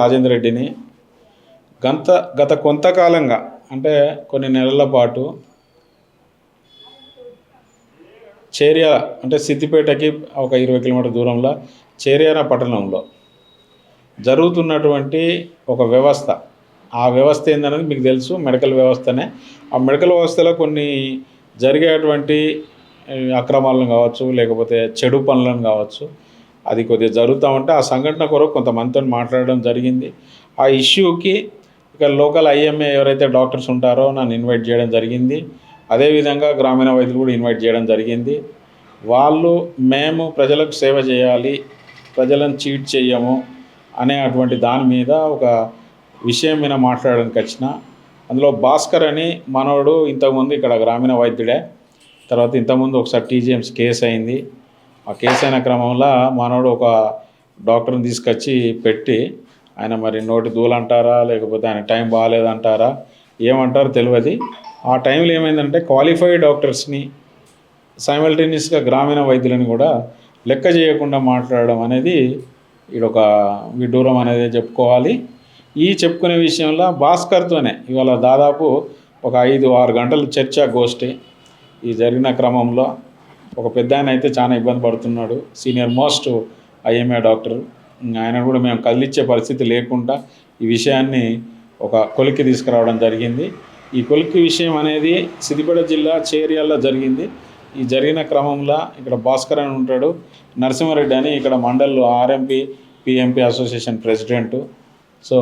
రాజేంద్ర రెడ్డిని గంత గత కొంతకాలంగా అంటే కొన్ని నెలల పాటు చేర్యాల అంటే సిద్దిపేటకి ఒక ఇరవై కిలోమీటర్ దూరంలో చేర్యాల పట్టణంలో జరుగుతున్నటువంటి ఒక వ్యవస్థ. ఆ వ్యవస్థ ఏందనేది మీకు తెలుసు మెడికల్ వ్యవస్థనే. ఆ మెడికల్ వ్యవస్థలో కొన్ని జరిగేటువంటి అక్రమాలను కావచ్చు లేకపోతే చెడు పనులను కావచ్చు అది కొద్దిగా జరుగుతూ ఉంటే ఆ సంఘటన కొరకు కొంతమందితో మాట్లాడడం జరిగింది. ఆ ఇష్యూకి ఇక లోకల్ ఐఎంఏ ఎవరైతే డాక్టర్స్ ఉంటారో నన్ను ఇన్వైట్ చేయడం జరిగింది. అదేవిధంగా గ్రామీణ వైద్యులు కూడా ఇన్వైట్ చేయడం జరిగింది. వాళ్ళు మేము ప్రజలకు సేవ చేయాలి ప్రజలను చీట్ చేయము అనే అటువంటి దాని మీద ఒక విషయం మీద మాట్లాడడానికి వచ్చిన. అందులో భాస్కర్ అని మనోడు ఇంతకుముందు ఇక్కడ గ్రామీణ వైద్యుడే తర్వాత ఇంతకుముందు ఒకసారి టీజీఎంస్ కేసు అయింది. ఆ కేసు అయిన క్రమంలో మనోడు ఒక డాక్టర్ని తీసుకొచ్చి పెట్టి ఆయన మరి నోటి దూలంటారా లేకపోతే ఆయన టైం బాగాలేదంటారా ఏమంటారో తెలియదు. ఆ టైంలో ఏమైందంటే క్వాలిఫైడ్ డాక్టర్స్ని సైమల్టేనియస్గా గ్రామీణ వైద్యులను కూడా లెక్క చేయకుండా మాట్లాడడం అనేది ఈడొక విడ్డూరం అనేది చెప్పుకోవాలి. ఈ చెప్పుకునే విషయంలో భాస్కర్తోనే ఇవాళ దాదాపు ఒక ఐదు ఆరు గంటల చర్చ గోష్ఠి ఈ జరిగిన క్రమంలో ఒక పెద్ద ఆయన అయితే చాలా ఇబ్బంది పడుతున్నాడు. సీనియర్ మోస్ట్ ఐఎంఏ డాక్టర్ ఆయన కూడా మేము కదిలిచ్చే పరిస్థితి లేకుండా ఈ విషయాన్ని ఒక కొలిక్కి తీసుకురావడం జరిగింది. ఈ కొలిక్కి విషయం అనేది సిద్దిపేట జిల్లా చేరియాల్లో జరిగింది. ఈ జరిగిన క్రమంలో ఇక్కడ భాస్కర్ అని ఉంటాడు. నరసింహారెడ్డి అని ఇక్కడ mandal RMP PMP association president so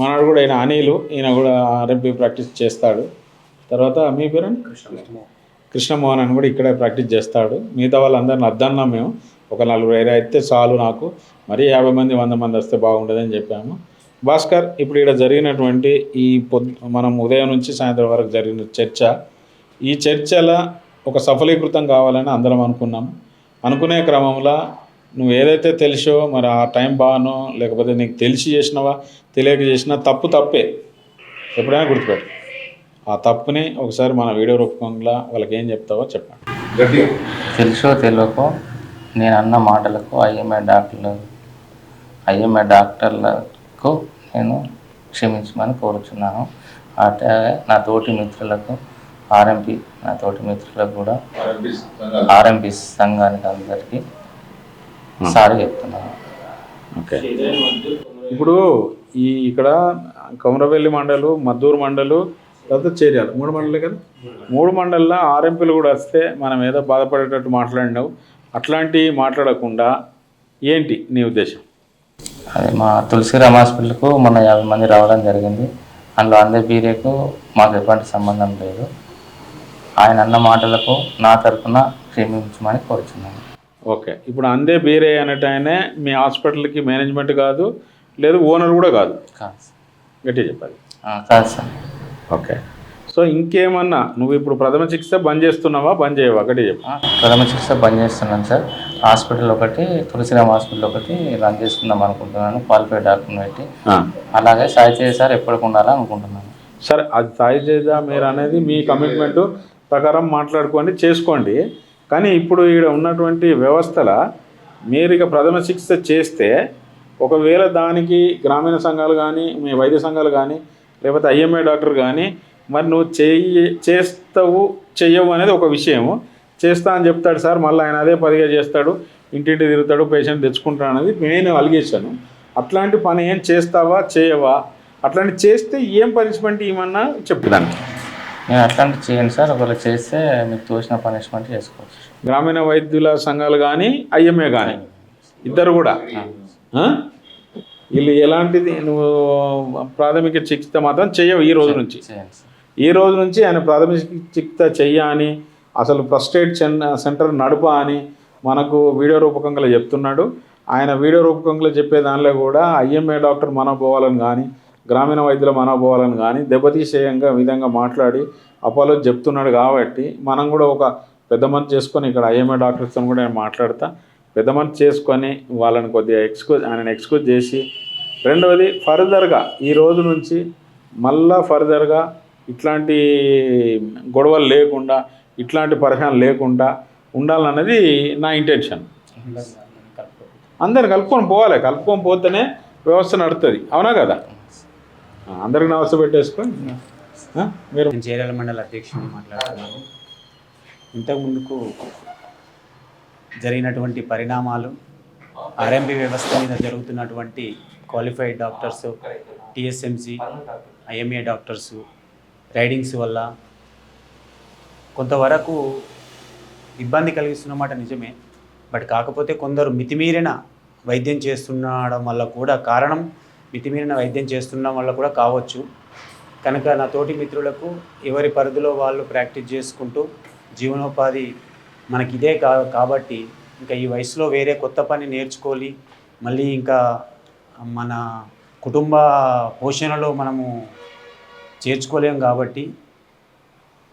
మనడు కూడా ఈయన అనిలు. ఈయన కూడా ఆర్ఎంపీ ప్రాక్టీస్ చేస్తాడు. తర్వాత మీ పేరు? కృష్ణమోహన్ అని కూడా ఇక్కడే ప్రాక్టీస్ చేస్తాడు. మిగతా వాళ్ళందరిని అద్దన్నాం మేము. ఒక నలుగురు ఐదు అయితే చాలు నాకు. మరీ యాభై మంది వంద మంది వస్తే బాగుండదని చెప్పాము. భాస్కర్ ఇప్పుడు ఇక్కడ జరిగినటువంటి ఈ పొద్దు మనం ఉదయం నుంచి సాయంత్రం వరకు జరిగిన చర్చ. ఈ చర్చల ఒక సఫలీకృతం కావాలని అందరం అనుకున్నాం. అనుకునే క్రమంలో నువ్వు ఏదైతే తెలిసో మరి ఆ టైం బాగానో లేకపోతే నీకు తెలిసి చేసినవా తెలియక చేసినా తప్పు తప్పే. ఎప్పుడైనా గుర్తుపెట్టు. ఆ తప్పుని ఒకసారి మన వీడియో రూపంలో వాళ్ళకి ఏం చెప్తావో చెప్పండి తెలుసో తెలియకో నేను అన్న మాటలకు ఐఎంఏ డాక్టర్లు ఐఎంఏ డాక్టర్లకు నేను క్షమించమని కోరుచున్నాను. అట్లాగే నా తోటి మిత్రులకు ఆర్ఎంపి నా తోటి మిత్రులకు కూడా ఆర్ఎంపి సంఘానికి అందరికీ సారీ చెప్తున్నాను. ఓకే. ఇప్పుడు ఈ ఇక్కడ కొమరవెల్లి మండలు మద్దూరు మండలు తర్వాత చేర్యాలు మూడు మండలే కదా? మూడు మండల్లో ఆర్ఎంపీలు కూడా వస్తే మనం ఏదో బాధపడేటట్టు మాట్లాడినావు. అట్లాంటివి మాట్లాడకుండా ఏంటి నీ ఉద్దేశం? అదే మా తులసిరామ్ హాస్పిటల్కు మొన్న యాభై మంది రావడం జరిగింది. అందులో అందే బీరేకు మాకు ఎటువంటి సంబంధం లేదు. ఆయన అన్న మాటలకు నా తరపున క్షమించమని కోరుచున్నాను. ఓకే. ఇప్పుడు అందే బీరే అనేట ఆయనే మీ హాస్పిటల్కి మేనేజ్మెంట్ కాదు లేదు ఓనర్ కూడా కాదు? కాదు సార్. గట్టిగా చెప్పాలి. ఆ, కాదు సార్. ఓకే. సో ఇంకేమన్నా? నువ్వు ఇప్పుడు ప్రథమ చికిత్స బంద్ చేస్తున్నావా? బంద్ చేయవా? గట్టిగా చెప్పు. ప్రథమ చికిత్స బంద్ చేస్తున్నాను సార్. హాస్పిటల్ ఒకటి తులసిరామ్ హాస్పిటల్ ఒకటి రన్ చేసుకుందాం అనుకుంటున్నాను. క్వాలిఫైడ్ డాక్టర్ని పెట్టి. అలాగే సాయి చేయ సార్ ఎప్పటికి ఉండాలని అనుకుంటున్నాను. సరే అది సాయి చేద్దా మీరు అనేది మీ కమిట్మెంట్ ప్రకారం మాట్లాడుకోండి చేసుకోండి. కానీ ఇప్పుడు ఇక్కడ ఉన్నటువంటి వ్యవస్థల మీరు ఇక ప్రథమ చికిత్స చేస్తే ఒకవేళ దానికి గ్రామీణ సంఘాలు కానీ మీ వైద్య సంఘాలు కానీ లేకపోతే ఐఎంఏ డాక్టర్ కానీ మరి నువ్వు చెయ్యి చేస్తావు చెయ్యవు అనేది ఒక విషయము. చేస్తా అని చెప్తాడు సార్ మళ్ళీ ఆయన అదే పదిగా చేస్తాడు ఇంటింటి తిరుగుతాడు పేషెంట్ తెచ్చుకుంటాడు అనేది నేను అలిగేశాను అట్లాంటి పని ఏం చేస్తావా చేయవా? అట్లాంటి చేస్తే ఏం పనిష్మెంట్ ఇవ్వమన్నా చెప్పుదాన్ని నేను అట్లాంటి చేయండి సార్ ఒకవేళ చేస్తే మీకు తోచిన పనిష్మెంట్ చేసుకోవచ్చు గ్రామీణ వైద్యుల సంఘాలు కానీ ఐఎంఏ కానీ ఇద్దరు కూడా? వీళ్ళు ఎలాంటిది నువ్వు ప్రాథమిక చికిత్స మాత్రం చెయ్యవు ఈ రోజు నుంచి. ఈ రోజు నుంచి ఆయన ప్రాథమిక చికిత్స చెయ్య అని అసలు ప్రస్టేట్ సెంటర్ నడుప అని మనకు వీడియో రూపకంగా చెప్తున్నాడు. ఆయన వీడియో రూపకంగా చెప్పే దానిలో కూడా ఐఎంఏ డాక్టర్ మనోభావాలను కానీ గ్రామీణ వైద్యుల మనోభావాలను కానీ దెబ్బతీసేయంగా విధంగా మాట్లాడి అపోలో చెప్తున్నాడు కాబట్టి మనం కూడా ఒక పెద్ద మంది చేసుకొని ఇక్కడ ఐఎంఏ డాక్టర్స్తో కూడా నేను మాట్లాడతా. పెద్ద చేసుకొని వాళ్ళని కొద్దిగా ఎక్స్క్యూజ్ ఆయన ఎక్స్క్యూజ్ చేసి రెండవది ఫర్దర్గా ఈ రోజు నుంచి మళ్ళా ఫర్దర్గా ఇట్లాంటి గొడవలు లేకుండా ఇట్లాంటి పరిహారం లేకుండా ఉండాలన్నది నా ఇంటెన్షన్. అందరు కలుపుకొని పోవాలి. కలుపుకొని పోతేనే వ్యవస్థ నడుస్తుంది అవునా కదా? అందరికి నమస్తే పెట్టేసుకో పెట్టేసుకొని మీరు నేను చేరాల మండల అధ్యక్షుడిని మాట్లాడుతున్నాను. ఇంతకు ముందుకు జరిగినటువంటి పరిణామాలు ఆర్ఎంపీ వ్యవస్థ మీద జరుగుతున్నటువంటి qualified doctors TSMC IMA doctors raidings వల్ల కొంతవరకు ఇబ్బంది కలిగిస్తున్నమాట నిజమే. బట్ కాకపోతే కొందరు మితిమీరిన వైద్యం చేస్తుండడం వల్ల కూడా కారణం మితిమీరిన వైద్యం చేస్తుండడం వల్ల కూడా కావచ్చు. కనుక నా తోటి మిత్రులకు ఎవరి పరిధిలో వాళ్ళు ప్రాక్టీస్ చేసుకుంటూ జీవనోపాధి మనకి ఇదే కా కాబట్టి ఇంకా ఈ వయసులో వేరే కొత్త పని నేర్చుకోవాలి. మళ్ళీ ఇంకా మన కుటుంబ పోషణలో మనము చేర్చుకోలేం కాబట్టి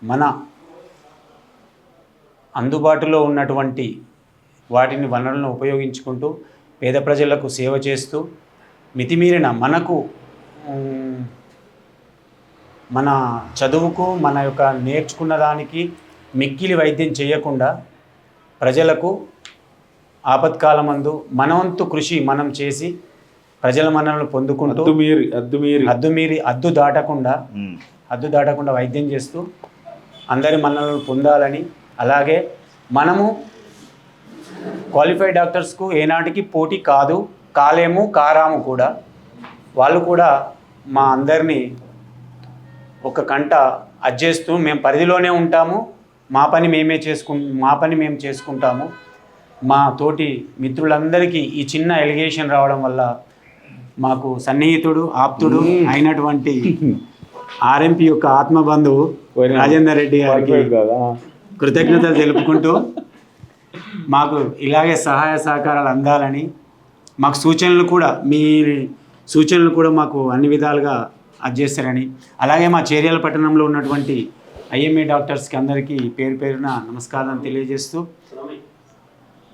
మన అందుబాటులో ఉన్నటువంటి వాటిని వనరులను ఉపయోగించుకుంటూ పేద ప్రజలకు సేవ చేస్తూ మితిమీరిన మనకు మన చదువుకు మన యొక్క నేర్చుకున్న దానికి మిక్కిలి వైద్యం చేయకుండా ప్రజలకు ఆపత్కాలమందు మనవంతు కృషి మనం చేసి ప్రజల మనల్ని పొందుకుంటూ అద్దు మీరి అద్దు దాటకుండా హద్దు దాటకుండా వైద్యం చేస్తూ అందరి మన్నలను పొందాలని అలాగే మనము క్వాలిఫైడ్ డాక్టర్స్కు ఏనాటికి పోటీ కాదు కాలేము కారాము కూడా. వాళ్ళు కూడా మా అందరినీ ఒక కంట అడ్జేస్తూ మేము పరిధిలోనే ఉంటాము. మా పని మేమే చేసుకు మా పని మేము చేసుకుంటాము. మా తోటి మిత్రులందరికీ ఈ చిన్న ఎలిగేషన్ రావడం వల్ల మాకు సన్నిహితుడు ఆప్తుడు అయినటువంటి ఆర్ఎంపి యొక్క ఆత్మబంధువు రాజేందర్ రెడ్డి గారికి కృతజ్ఞతలు తెలుపుకుంటూ మాకు ఇలాగే సహాయ సహకారాలు అందాలని మాకు సూచనలు కూడా మీ సూచనలు కూడా మాకు అన్ని విధాలుగా చేస్తారని. అలాగే మా చేర్యాల పట్టణంలో ఉన్నటువంటి ఐఎంఏ డాక్టర్స్కి అందరికీ పేరు పేరున నమస్కారం తెలియజేస్తూ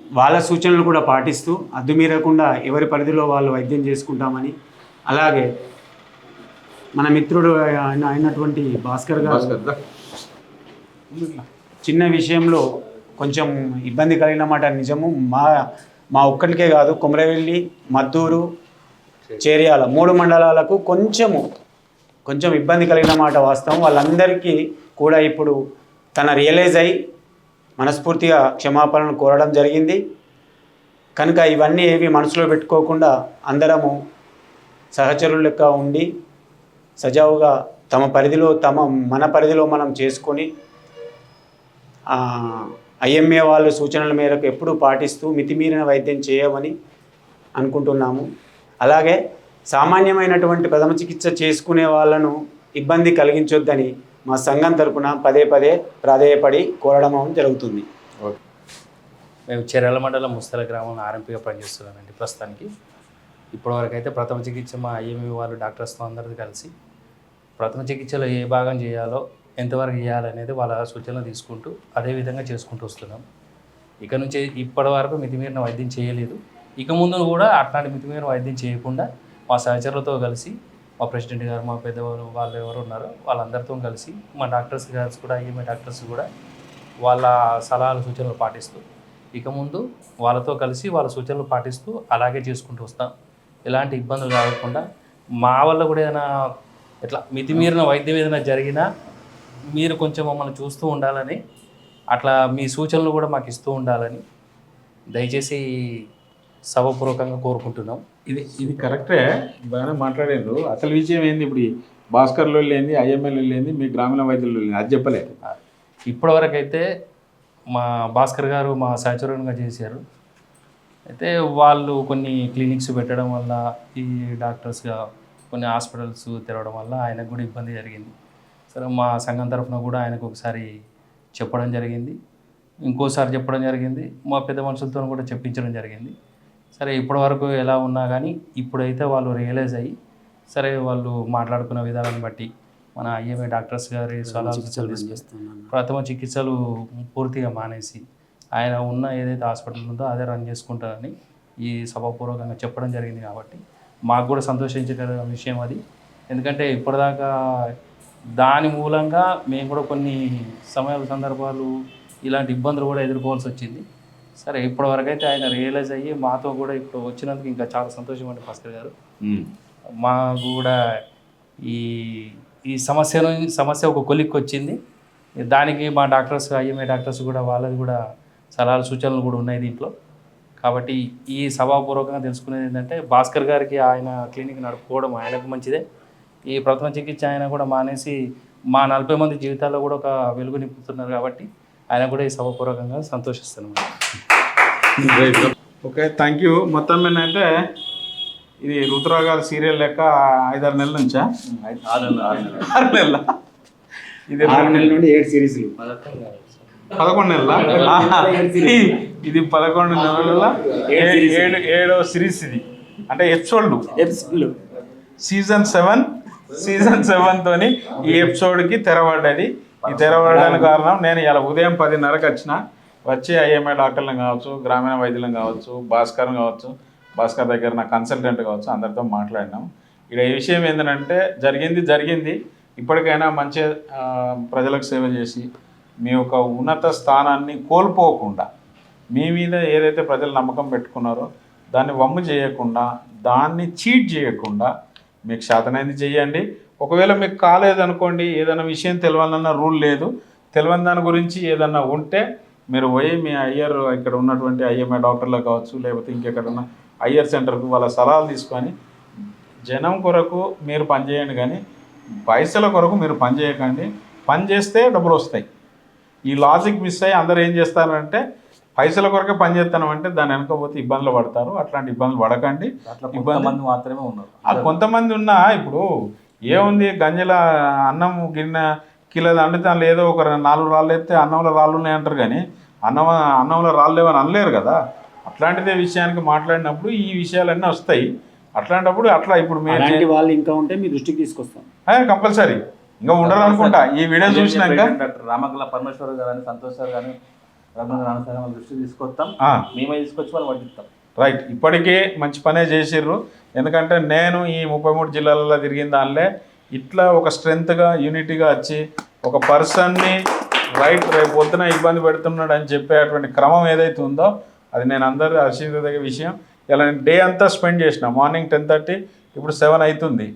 వాళ్ళ సూచనలు కూడా పాటిస్తూ అద్దు మీరకుండా ఎవరి పరిధిలో వాళ్ళు వైద్యం చేసుకుంటామని అలాగే మన మిత్రుడు అయినటువంటి భాస్కర్ గారు. చిన్న విషయంలో కొంచెం ఇబ్బంది కలిగిన మాట నిజము మా మా ఒక్కరికే కాదు కుమరవెల్లి మద్దూరు చేర్యాల మూడు మండలాలకు కొంచెము కొంచెం ఇబ్బంది కలిగిన మాట వాస్తవం వాళ్ళందరికీ కూడా ఇప్పుడు తన రియలైజ్ అయి మనస్ఫూర్తిగా క్షమాపణను కోరడం జరిగింది. కనుక ఇవన్నీ ఏవి మనసులో పెట్టుకోకుండా అందరము సహచరుల లెక్క ఉండి సజావుగా తమ పరిధిలో తమ మన పరిధిలో మనం చేసుకొని ఐఎంఏ వాళ్ళ సూచనల మేరకు ఎప్పుడూ పాటిస్తూ మితిమీరిన వైద్యం చేయమని అనుకుంటున్నాము. అలాగే సామాన్యమైనటువంటి ప్రథమ చికిత్స చేసుకునే వాళ్ళను ఇబ్బంది కలిగించొద్దని మా సంఘం తరపున పదే పదే ప్రాధేయపడి కోరడం జరుగుతుంది. ఓకే. మేము చెర్యాల మండలం ముస్తల గ్రామంలో ఆర్ఎంపీగా పనిచేస్తున్నానండి ప్రస్తుతానికి. ఇప్పటివరకు అయితే ప్రథమ చికిత్స మా ఐఎంఈ వాళ్ళు డాక్టర్స్తో అందరితో కలిసి ప్రథమ చికిత్సలో ఏ భాగం చేయాలో ఎంతవరకు చేయాలనేది వాళ్ళ సూచనలు తీసుకుంటూ అదే విధంగా చేసుకుంటూ వస్తున్నాం. ఇక నుంచి ఇప్పటి వరకు మితిమీరిన వైద్యం చేయలేదు. ఇక ముందు కూడా అట్లాంటి మితిమీరిన వైద్యం చేయకుండా మా సహచరులతో కలిసి మా ప్రెసిడెంట్ గారు మా పెద్దవాళ్ళు వాళ్ళు ఎవరు ఉన్నారో వాళ్ళందరితో కలిసి మా డాక్టర్స్ గారు కూడా ఈఎంఐ డాక్టర్స్ కూడా వాళ్ళ సలహాలు సూచనలు పాటిస్తూ ఇక ముందు వాళ్ళతో కలిసి వాళ్ళ సూచనలు పాటిస్తూ అలాగే చేసుకుంటూ వస్తాం. ఎలాంటి ఇబ్బందులు కాకుండా మా వల్ల కూడా ఏదైనా ఇట్లా మితిమీరిన వైద్యం ఏదైనా జరిగినా మీరు కొంచెం మమ్మల్ని చూస్తూ ఉండాలని అట్లా మీ సూచనలు కూడా మాకు ఇస్తూ ఉండాలని దయచేసి సభపూర్వకంగా కోరుకుంటున్నాం. ఇది ఇది కరెక్టే. బాగానే మాట్లాడారు. అసలు విషయం ఏంది ఇప్పుడు భాస్కర్లో లేని ఐఎంఎల్ లేని మీ గ్రామీణ వైద్యులు లేని అది చెప్పలేదు. ఇప్పటివరకు అయితే మా భాస్కర్ గారు మా సహచరునిగా చేశారు. అయితే వాళ్ళు కొన్ని క్లినిక్స్ పెట్టడం వల్ల ఈ డాక్టర్స్గా కొన్ని హాస్పిటల్స్ తెరవడం వల్ల ఆయనకు కూడా ఇబ్బంది జరిగింది. సరే మా సంఘం తరఫున కూడా ఆయనకు ఒకసారి చెప్పడం జరిగింది. ఇంకోసారి చెప్పడం జరిగింది. మా పెద్ద మనుషులతో కూడా చెప్పించడం జరిగింది. సరే ఇప్పటివరకు ఎలా ఉన్నా కానీ ఇప్పుడైతే వాళ్ళు రియలైజ్ అయ్యి సరే వాళ్ళు మాట్లాడుకున్న విధానాన్ని బట్టి మన ఐఎంఏ డాక్టర్స్ గారి సలహాలు ప్రథమ చికిత్సలు పూర్తిగా మానేసి ఆయన ఉన్న ఏదైతే హాస్పిటల్ ఉందో అదే రన్ చేసుకుంటారని ఈ సభాపూర్వకంగా చెప్పడం జరిగింది కాబట్టి మాకు కూడా సంతోషించగల విషయం అది. ఎందుకంటే ఇప్పటిదాకా దాని మూలంగా మేము కూడా కొన్ని సమయాల సందర్భాలు ఇలాంటి ఇబ్బందులు కూడా ఎదుర్కోవాల్సి వచ్చింది. సరే ఇప్పటివరకు అయితే ఆయన రియలైజ్ అయ్యి మాతో కూడా ఇప్పుడు వచ్చినందుకు ఇంకా చాలా సంతోషం అండి భాస్కర్ గారు. మాకు కూడా ఈ ఈ సమస్యను సమస్య ఒక కొలిక్కి వచ్చింది. దానికి మా డాక్టర్స్ ఐఎంఏ డాక్టర్స్ కూడా వాళ్ళది కూడా సలహాలు సూచనలు కూడా ఉన్నాయి దీంట్లో. కాబట్టి ఈ సభాపూర్వకంగా తెలుసుకునేది ఏంటంటే భాస్కర్ గారికి ఆయన క్లినిక్ నడుపుకోవడం ఆయనకు మంచిదే. ఈ ప్రథమ చికిత్స ఆయన కూడా మానేసి మా నలభై మంది జీవితాల్లో కూడా ఒక వెలుగు నింపుతున్నారు కాబట్టి ఆయన కూడా ఈ సభాపూర్వకంగా సంతోషిస్తున్నాం ఓకే థ్యాంక్ యూ మొత్తం మీద అయితే ఇది రుతురాగాల సీరియల్ లెక్క ఐదారు నెలల నుంచా? ఆరు నెలల ఇది ఆరు నెలల నుండి ఏడు సిరీస్లు. పదకొండు నెలల? ఇది పదకొండు నెలల ఏ- ఏడు ఏడో సిరీస్ ఇది. అంటే ఎపిసోడ్లు. ఎపిసోడ్లు. సీజన్ సెవెన్ సీజన్ సెవెన్ తోని ఈ ఎపిసోడ్కి తెరబడ్డది ఈ తెరవడానికి కారణం నేను ఇలా ఉదయం పదిన్నరకు వచ్చిన వచ్చి ఐఎంఐ డాక్టర్లను కావచ్చు గ్రామీణ వైద్యులను కావచ్చు భాస్కర్ కావచ్చు భాస్కర్ దగ్గర నా కన్సల్టెంట్ కావచ్చు అందరితో మాట్లాడినాం. ఇక్కడ ఈ విషయం ఏంటంటే జరిగింది జరిగింది. ఇప్పటికైనా మంచి ప్రజలకు సేవ చేసి మీ యొక్క ఉన్నత స్థానాన్ని కోల్పోకుండా మీ మీద ఏదైతే ప్రజలు నమ్మకం పెట్టుకున్నారో దాన్ని వమ్ము చేయకుండా దాన్ని చీట్ చేయకుండా మీకు శాతనైంది చేయండి ఒకవేళ మీకు కాలేదనుకోండి ఏదైనా విషయం తెలవాలన్న రూల్ లేదు. తెలియని దాని గురించి ఏదన్నా ఉంటే మీరు పోయి మీ అయ్యర్ ఇక్కడ ఉన్నటువంటి ఐఎంఐ డాక్టర్లకు కావచ్చు లేకపోతే ఇంకెక్కడన్నా అయ్యర్ సెంటర్కు వాళ్ళ సలహాలు తీసుకొని జనం కొరకు మీరు పనిచేయండి కానీ పైసల కొరకు మీరు పని చేయకండి. పని చేస్తే డబ్బులు వస్తాయి. ఈ లాజిక్ మిస్ అయ్యి అందరూ ఏం చేస్తారంటే పైసల కొరకే పని చేస్తామంటే దాని వెనకపోతే ఇబ్బందులు పడతారు. అట్లాంటి ఇబ్బందులు పడకండి. అట్లా ఇబ్బంది- కొంతమంది మాత్రమే ఉన్నారు. కొంతమంది ఉన్నా ఇప్పుడు ఏముంది? గంజల అన్నం గిన్నె కిలో వండితే అందులో ఏదో ఒక నాలుగు రాళ్ళు ఎత్తే అన్నంలో రాళ్ళు ఉన్నాయి అంటారు కానీ అన్నం అన్నంలో రాళ్ళు లేవని అనలేరు కదా. అట్లాంటిదే విషయానికి మాట్లాడినప్పుడు ఈ విషయాలన్నీ వస్తాయి. అట్లాంటప్పుడు అట్లా ఇప్పుడు మీరు వాళ్ళు ఇంకా ఉంటే మీ దృష్టికి తీసుకొస్తాం. కంపల్సరీ. ఇంకా ఉండరు అనుకుంటా ఈ వీడియో చూసినాక డాక్టర్? రామకల పరమేశ్వర్ గారు కానీ సంతోష్ గారు కానీ రఘునందన్ రామ సార్ వాళ్ళ దృష్టికి తీసుకొస్తాం. ఆ, మేమే తీసుకొచ్చి వాళ్ళు పట్టిస్తాం రైట్. ఇప్పటికే మంచి పనే చేసిర్రు. ఎందుకంటే నేను ఈ ముప్పై మూడు జిల్లాలలో తిరిగిన దానిలే ఇట్లా ఒక స్ట్రెంగ్త్గా యూనిటీగా వచ్చి ఒక పర్సన్ని రైట్ రేపు పొద్దున ఇబ్బంది పెడుతున్నాడు అని చెప్పేటువంటి క్రమం ఏదైతే ఉందో అది నేను అందరూ హర్షించదగ్గ విషయం. ఇలా నేను డే అంతా స్పెండ్ చేసిన. మార్నింగ్ టెన్ థర్టీ ఇప్పుడు సెవెన్ అవుతుంది.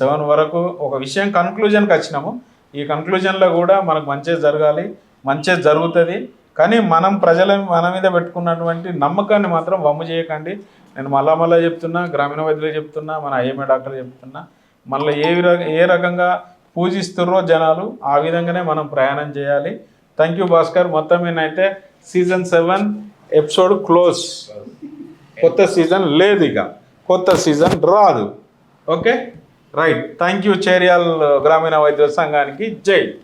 సెవెన్ వరకు ఒక విషయం కన్క్లూజన్కి వచ్చినాము. ఈ కన్క్లూజన్లో కూడా మనకు మంచిగా జరగాలి మంచిగా జరుగుతుంది. కానీ మనం ప్రజల మన మీద పెట్టుకున్నటువంటి నమ్మకాన్ని మాత్రం వమ్ము చేయకండి. నేను మళ్ళా మళ్ళా చెప్తున్నా గ్రామీణ వైద్యులు చెప్తున్నా మన ఐఎంఏ డాక్టర్లు చెప్తున్నా మళ్ళీ ఏ ఏ రకంగా పూజిస్తుర్రో జనాలు ఆ విధంగానే మనం ప్రయాణం చేయాలి. Thank you Bhaskar. మొత్తం నేనైతే సీజన్ సెవెన్ ఎపిసోడ్ క్లోజ్. కొత్త సీజన్ లేదు ఇక. కొత్త సీజన్ రాదు. Okay? Right. Thank you Cheriyal గ్రామీణ వైద్యుల సంఘానికి జై.